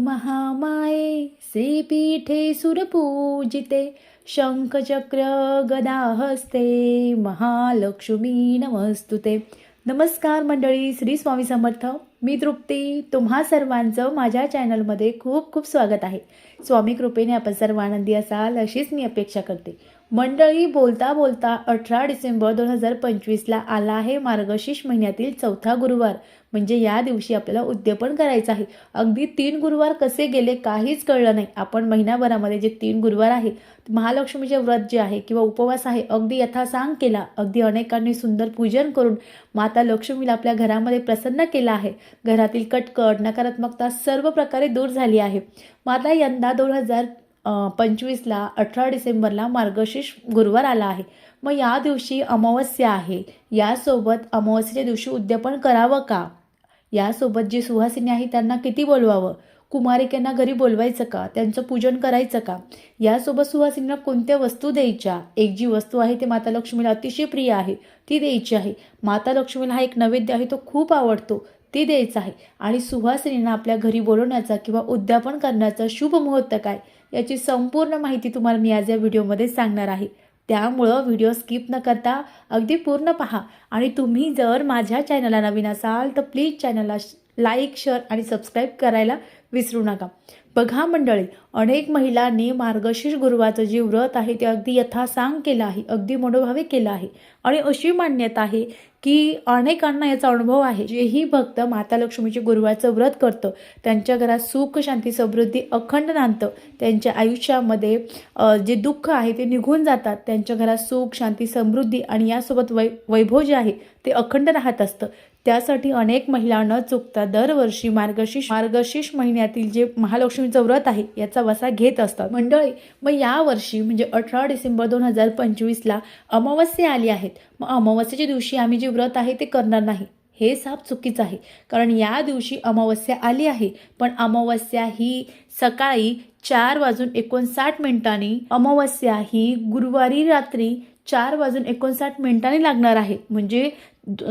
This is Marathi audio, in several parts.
महामाये पीठे सुरपूजिते शङ्खचक्र गदाहस्ते महालक्ष्मी नमस्तुते. नमस्कार मंडळी श्री स्वामी समर्थ. मी तृप्ती. तुम्हा सर्वांचं माझ्या चॅनलमध्ये खूप खूप स्वागत आहे. स्वामी कृपेने आपण सर्व आनंदी असाल अशीच मी अपेक्षा करते. मंडळी बोलता बोलता अठरा डिसेंबर दोन हजार पंचवीसला आला आहे मार्गशीर्ष महिन्यातील चौथा गुरुवार. म्हणजे या दिवशी आपल्याला उद्यापन करायचं आहे. अगदी तीन गुरुवार कसे गेले काहीच कळलं नाही. आपण महिनाभरामध्ये जे तीन गुरुवार आहे महालक्ष्मीचे व्रत जे आहे किंवा उपवास आहे अगदी यथासांग केला. अगदी अनेकांनी सुंदर पूजन करून माता लक्ष्मीला आपल्या घरामध्ये प्रसन्न केला आहे. घरातील कटकट नकारात्मकता सर्व प्रकारे दूर झाली आहे. माता यंदा दोन हजार पंचवीसला अठरा डिसेंबरला मार्गशीर्ष गुरुवार आला आहे. मग या दिवशी अमावस्या आहे. यासोबत अमावस्येच्या दिवशी उद्यापन करावं का? यासोबत जी सुहासिनी आहे त्यांना किती बोलवावं? कुमारिकांना घरी बोलवायचं का? त्यांचं पूजन करायचं का? यासोबत सुहासिनीला कोणत्या वस्तू द्यायच्या? एक जी वस्तू आहे ती माता लक्ष्मीला अतिशय प्रिय आहे ती द्यायची आहे. माता लक्ष्मीला हा एक नैवेद्य आहे तो खूप आवडतो ती द्यायचा आहे. आणि सुहासिनींना आपल्या घरी बोलवण्याचा किंवा उद्यापन करण्याचा शुभ मुहूर्त काय? याची संपूर्ण माहिती तुम्हाला मी आज या व्हिडिओमध्ये सांगणार आहे. त्यामुळं व्हिडिओ स्किप न करता अगदी पूर्ण पहा. आणि तुम्ही जर माझ्या चॅनलला नवीन असाल तर प्लीज चॅनलला लाईक शेअर आणि सबस्क्राईब करायला विसरू नका. बघा मंडळी अनेक महिलांनी मार्गशीर्ष गुरुवाचं जे व्रत आहे ते अगदी यथासांग केलं आहे अगदी मनोभावे केलं आहे. आणि अशी मान्यता आहे की अनेकांना याचा अनुभव आहे. जेही भक्त माता लक्ष्मीचे गुरुवारचं व्रत करतं. त्यांच्या घरात सुख शांती समृद्धी अखंड नांदतं. त्यांच्या आयुष्यामध्ये जे दुःख आहे ते निघून जातात. त्यांच्या घरात सुख शांती समृद्धी आणि यासोबत वै वैभव जे आहे ते अखंड राहत असतं. त्यासाठी अनेक महिला न चुकता दरवर्षी मार्गशीर्ष मार्गशीर्ष महिन्यातील जे महालक्ष्मीचं व्रत आहे याचा वसा घेत असतात. मंडळी मग या वर्षी म्हणजे अठरा डिसेंबर दोन हजार पंचवीसला अमावस्या आली आहेत. मग अमावस्येच्या दिवशी आम्ही जे व्रत आहे ते करणार नाही. हे साप चुकीचं आहे. कारण या दिवशी अमावस्या आली आहे. पण अमावस्या ही सकाळी चार वाजून एकोणसाठ मिनिटांनी अमावस्या ही गुरुवारी रात्री चार वाजून एकोणसाठ मिनिटांनी लागणार आहे. म्हणजे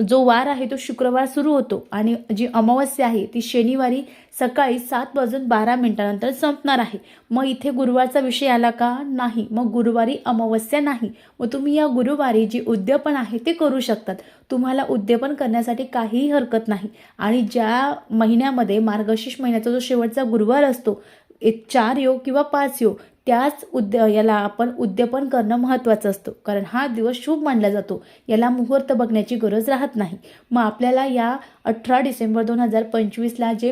जो वार आहे तो शुक्रवार सुरू होतो आणि जी अमावस्या आहे ती शनिवारी सकाळी सात वाजून बारा मिनिटानंतर संपणार आहे. मग इथे गुरुवारचा विषय आला का? नाही. मग गुरुवारी अमावस्या नाही. मग तुम्ही या गुरुवारी जी उद्यापन आहे ते करू शकतात. तुम्हाला उद्यापन करण्यासाठी काहीही हरकत नाही. आणि ज्या महिन्यामध्ये मार्गशीर्ष महिन्याचा जो शेवटचा गुरुवार असतो एक चार योग किंवा पाच योग त्याच उद्य याला आपण उद्यापन करणं महत्त्वाचं असतं. कारण हा दिवस शुभ मानला जातो. याला मुहूर्त बघण्याची गरज राहत नाही. मग आपल्याला या अठरा डिसेंबर दोन हजार पंचवीसला जे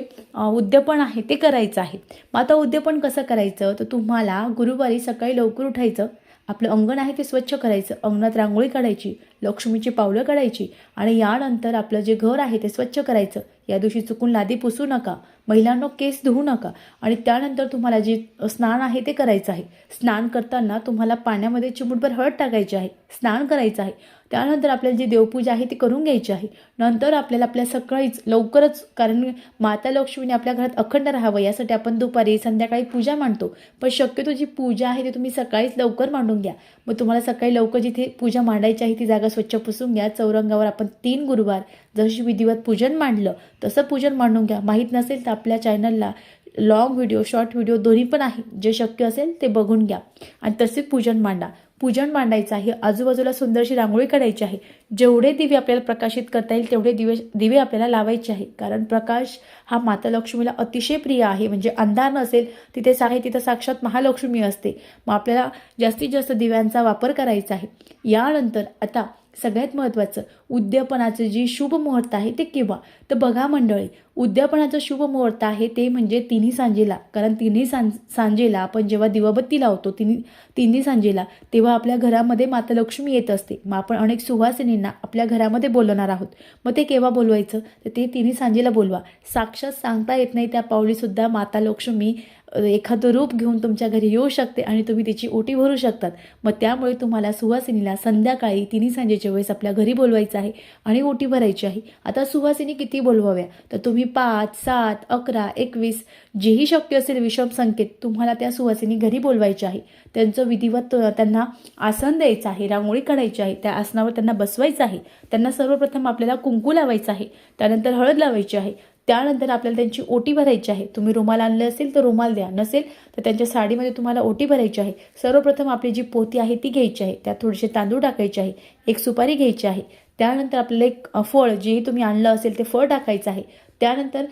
उद्यापन आहे ते करायचं आहे. मग आता उद्यापन कसं करायचं? तर तुम्हाला गुरुवारी सकाळी लवकर उठायचं. आपलं अंगण आहे ते स्वच्छ करायचं. अंगणात रांगोळी काढायची. लक्ष्मीची पावलं काढायची आणि यानंतर आपलं जे घर आहे ते स्वच्छ करायचं. या दिवशी चुकून लादी पुसू नका महिलांना केस धुवू नका आणि त्यानंतर तुम्हाला जे स्नान आहे ते करायचं आहे. स्नान करताना तुम्हाला पाण्यामध्ये चिमूटभर हळद टाकायची आहे. स्नान करायचं आहे. त्यानंतर आपल्याला जी देवपूजा आहे ती करून घ्यायची आहे. नंतर आपल्याला आपल्या सकाळीच लवकरच कारण माता लक्ष्मीने आपल्या घरात अखंड राहावं यासाठी आपण दुपारी संध्याकाळी पूजा मांडतो. पण शक्यतो जी पूजा आहे ती तुम्ही सकाळीच लवकर मांडून घ्या. मग तुम्हाला सकाळी लवकर जिथे पूजा मांडायची आहे ती जागा स्वच्छ पुसून घ्या. चौरंगावर आपण तीन गुरुवार जशी विधिवत पूजन मांडलं तसं पूजन मांडून घ्या. माहीत नसेल तर आपल्या चॅनलला लॉंग व्हिडिओ शॉर्ट व्हिडिओ दोन्ही पण आहे. जे शक्य असेल ते बघून घ्या. आणि तसे पूजन मांडा. पूजन मांडायचं आहे. आजूबाजूला सुंदरशी रांगोळी काढायची आहे. जेवढे दिवे आपल्याला प्रकाशित करता येईल तेवढे दिवे दिवे आपल्याला लावायचे आहे. कारण प्रकाश हा माता लक्ष्मीला अतिशय प्रिय आहे. म्हणजे अंधार नसेल तिथे आहे तिथं साक्षात महालक्ष्मी असते. मग आपल्याला जास्तीत जास्त दिव्यांचा वापर करायचा आहे. यानंतर आता सगळ्यात महत्त्वाचं उद्यापनाचं जी शुभ मुहूर्त आहे ते केव्हा? तर बघा मंडळी उद्यापनाचं शुभ मुहूर्त आहे ते म्हणजे तिन्ही सांजेला. कारण तिन्ही सांज सांजेला आपण जेव्हा दिवाबत्ती लावतो तिन्ही तिन्ही सांजेला तेव्हा आपल्या घरामध्ये माता लक्ष्मी येत असते. मग आपण अनेक सुवासिनींना आपल्या घरामध्ये बोलवणार आहोत. मग ते केव्हा बोलवायचं? तर ते तिन्ही सांजेला बोलवा. साक्षात सांगता येत नाही त्या पावलीसुद्धा माता लक्ष्मी एखादं रूप घेऊन तुमच्या घरी येऊ शकते आणि तुम्ही तिची ओटी भरू शकतात. मग त्यामुळे तुम्हाला सुवासिनीला संध्याकाळी तिन्ही सांजेच्या वेळेस आपल्या घरी बोलवायचं आहे आणि ओटी भरायची आहे. आता सुवासिनी किती बोलवाव्या? तर तुम्ही पाच सात अकरा एकवीस जेही शक्य असेल विषम संकेत तुम्हाला त्या सुवासिनी घरी बोलवायचे आहे. त्यांचं विधिवत त्यांना आसन द्यायचं आहे रांगोळी काढायची आहे त्या आसनावर त्यांना बसवायचं आहे. त्यांना सर्वप्रथम आपल्याला कुंकू लावायचं आहे. त्यानंतर हळद लावायची आहे. त्यानंतर आपल्याला त्यांची ओटी भरायची आहे. तुम्ही रुमाल आणले असेल तर रुमाल द्या. नसेल तर त्यांच्या साडीमध्ये तुम्हाला ओटी भरायची आहे. सर्वप्रथम आपली जी पोती आहे ती घ्यायची आहे. त्यात थोडेसे तांदूळ टाकायचे आहे. एक सुपारी घ्यायची आहे. त्यानंतर आपल्याला एक फळ जेही तुम्ही आणलं असेल ते फळ टाकायचं आहे. त्यानंतर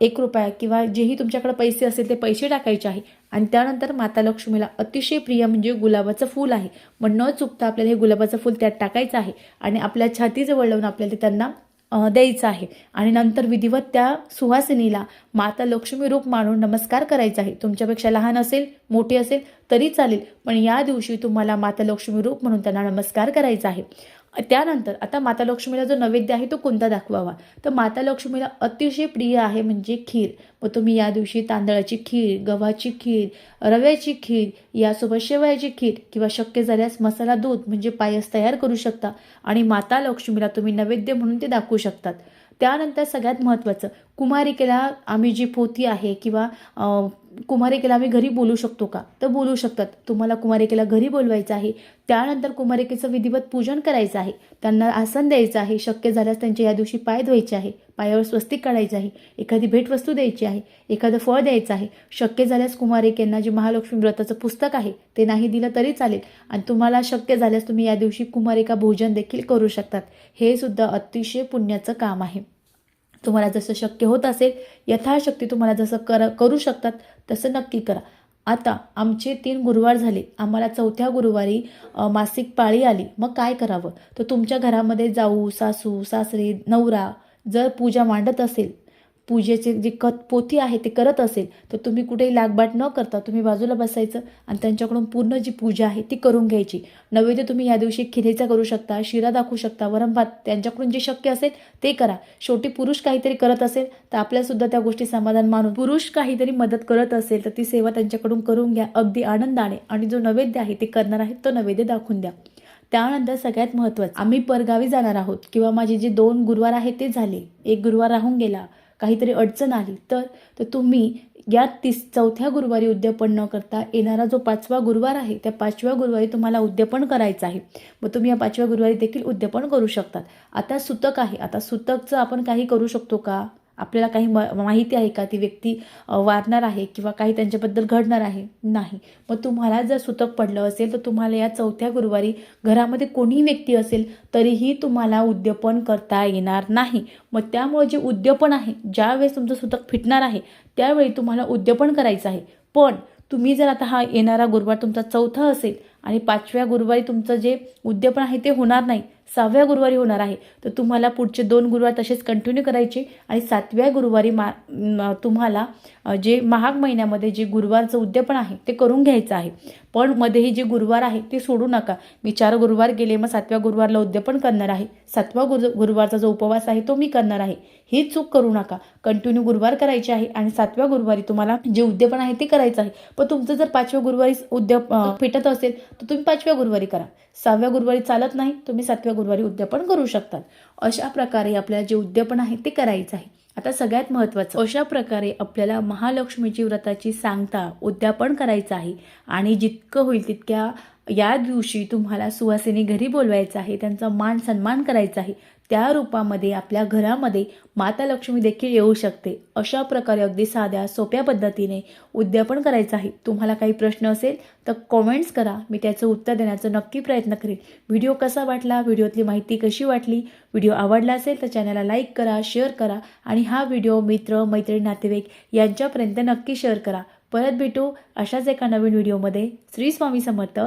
एक रुपया किंवा जेही तुमच्याकडे पैसे असेल ते पैसे टाकायचे आहे. आणि त्यानंतर माता लक्ष्मीला अतिशय प्रिय म्हणजे गुलाबाचं फूल आहे. मग न चुकता आपल्याला हे गुलाबाचं फूल त्यात टाकायचं आहे. आणि आपल्या छातीजवळ लावून आपल्याला ते त्यांना द्यायचं आहे. आणि नंतर विधिवत त्या सुहासिनीला माता लक्ष्मी रूप मानून नमस्कार करायचा आहे. तुमच्यापेक्षा लहान असेल मोठी असेल तरी चालेल. पण या दिवशी तुम्हाला माता लक्ष्मी रूप म्हणून त्यांना नमस्कार करायचा आहे. त्यानंतर आता माता लक्ष्मीला जो नैवेद्य आहे तो कोणता दाखवावा? तर माता लक्ष्मीला अतिशय प्रिय आहे म्हणजे खीर. मग तुम्ही या दिवशी तांदळाची खीर गव्हाची खीर रव्याची खीर यासोबत शेवयाची खीर किंवा शक्य झाल्यास मसाला दूध म्हणजे पायस तयार करू शकता आणि माता लक्ष्मीला तुम्ही नैवेद्य म्हणून ते दाखवू शकतात. त्यानंतर सगळ्यात महत्त्वाचं कुमारिकेला आम्ही जी पोथी आहे किंवा कुमारिकेला आम्ही घरी बोलू शकतो का? तर बोलू शकतात. तुम्हाला कुमारिकेला घरी बोलवायचं आहे. त्यानंतर कुमारिकेचं विधिवत पूजन करायचं आहे. त्यांना आसन द्यायचं आहे. शक्य झाल्यास त्यांचे या दिवशी पाय धुवायचे आहे. पायावर स्वस्तिक काढायचं आहे. एखादी भेटवस्तू द्यायची आहे. एखादं फळ द्यायचं आहे. शक्य झाल्यास कुमारिकेंना जे महालक्ष्मी व्रताचं पुस्तक आहे ते नाही दिलं तरी चालेल. आणि तुम्हाला शक्य झाल्यास तुम्ही या दिवशी कुमारिका भोजन देखील करू शकतात. हे सुद्धा अतिशय पुण्याचं काम आहे. तुम्हाला जसं शक्य होत असेल यथाशक्ती तुम्हाला जसं कर करू शकतात तसं नक्की करा. आता आमचे तीन गुरुवार झाले. आम्हाला चौथ्या गुरुवारी मासिक पाळी आली. मग काय करावं? तर तुमच्या घरामध्ये जाऊ सासू सासरे नवरा जर पूजा मांडत असेल पूजेचे जे कत पोथी आहे ते करत असेल तर तुम्ही कुठेही लागबाट न करता तुम्ही बाजूला बसायचं आणि त्यांच्याकडून पूर्ण जी पूजा आहे ती करून घ्यायची. नैवेद्य तुम्ही या दिवशी खिरेचा करू शकता शिरा दाखवू शकता वरण भात त्यांच्याकडून जे शक्य असेल ते करा. शेवटी पुरुष काहीतरी करत असेल तर आपल्यासुद्धा त्या गोष्टी समाधान मानून पुरुष काहीतरी मदत करत असेल तर ती सेवा त्यांच्याकडून करून घ्या अगदी आनंदाने. आणि जो नैवेद्य आहे ते करणार आहे तो नैवेद्य दाखवून द्या. त्यानंतर सगळ्यात महत्त्वाचं आम्ही परगावी जाणार आहोत किंवा माझे जे दोन गुरुवार आहेत ते झाले. एक गुरुवार राहून गेला काहीतरी अडचण आली तर तर तुम्ही या तीस चौथ्या गुरुवारी उद्यापन न करता येणारा जो पाचवा गुरुवार आहे त्या पाचव्या गुरुवारी तुम्हाला उद्यापन करायचं आहे. मग तुम्ही या पाचव्या गुरुवारी देखील उद्यापन करू शकतात. आता सुतक आहे. आता सुतकचं आपण काही करू शकतो का? आपल्याला काही म माहिती आहे का? ती व्यक्ती वारणार आहे किंवा काही त्यांच्याबद्दल घडणार आहे? नाही. मग तुम्हाला जर सुतक पडलं असेल तर तुम्हाला या चौथ्या गुरुवारी घरामध्ये कोणीही व्यक्ती असेल तरीही तुम्हाला उद्यापन करता येणार नाही. मग त्यामुळे जे उद्यापन आहे ज्यावेळेस तुमचं सुतक फिटणार आहे त्यावेळी तुम्हाला उद्यापन करायचं आहे. पण तुम्ही जर आता हा येणारा गुरुवार तुमचा चौथा असेल आणि पाचव्या गुरुवारी तुमचं जे उद्यापन आहे ते होणार नाही सहाव्या गुरुवारी होणार आहे. तर तुम्हाला पुढचे दोन गुरुवार तसेच कंटिन्यू करायचे आणि सातव्या गुरुवारी मा तुम्हाला जे महाग महिन्यामध्ये जे गुरुवारचं उद्यापन आहे ते करून घ्यायचं आहे. पण मध्येही जे गुरुवार आहे ते सोडू नका. मी चार गुरुवार गेले मग सातव्या गुरुवारला उद्यापन करणार आहे. सातवा गुरु गुरुवारचा जो उपवास आहे तो मी करणार आहे. ही चूक करू नका. कंटिन्यू गुरुवार करायचे आहे आणि सातव्या गुरुवारी तुम्हाला जे उद्यापन आहे ते करायचं आहे. पण तुमचं जर पाचव्या गुरुवारी उद्याप अ, फिटत असेल तर तुम्ही पाचव्या गुरुवारी करा. सहाव्या गुरुवारी चालत नाही तुम्ही सातव्या गुरुवारी उद्यापन करू शकतात. अशा प्रकारे आपल्याला जे उद्यापन आहे ते करायचं आहे. आता सगळ्यात महत्त्वाचं अशा प्रकारे आपल्याला महालक्ष्मीची व्रताची सांगता उद्यापन करायचं आहे. आणि जितकं होईल तितक्या या दिवशी तुम्हाला सुवासिनी घरी बोलवायचं आहे त्यांचा मान सन्मान करायचा आहे. त्या रूपामध्ये आपल्या घरामध्ये माता लक्ष्मी देखील येऊ शकते. अशा प्रकारे अगदी साध्या सोप्या पद्धतीने उद्यापन करायचं आहे. तुम्हाला काही प्रश्न असेल तर कॉमेंट्स करा. मी त्याचं उत्तर देण्याचा नक्की प्रयत्न करेन. व्हिडिओ कसा वाटला? व्हिडिओतली माहिती कशी वाटली? व्हिडिओ आवडला असेल तर चॅनलला लाईक करा शेअर करा आणि हा व्हिडिओ मित्र मैत्रीण नातेवाईक यांच्यापर्यंत नक्की शेअर करा. परत भेटू अशाच एका नवीन व्हिडिओमध्ये. श्री स्वामी समर्थ.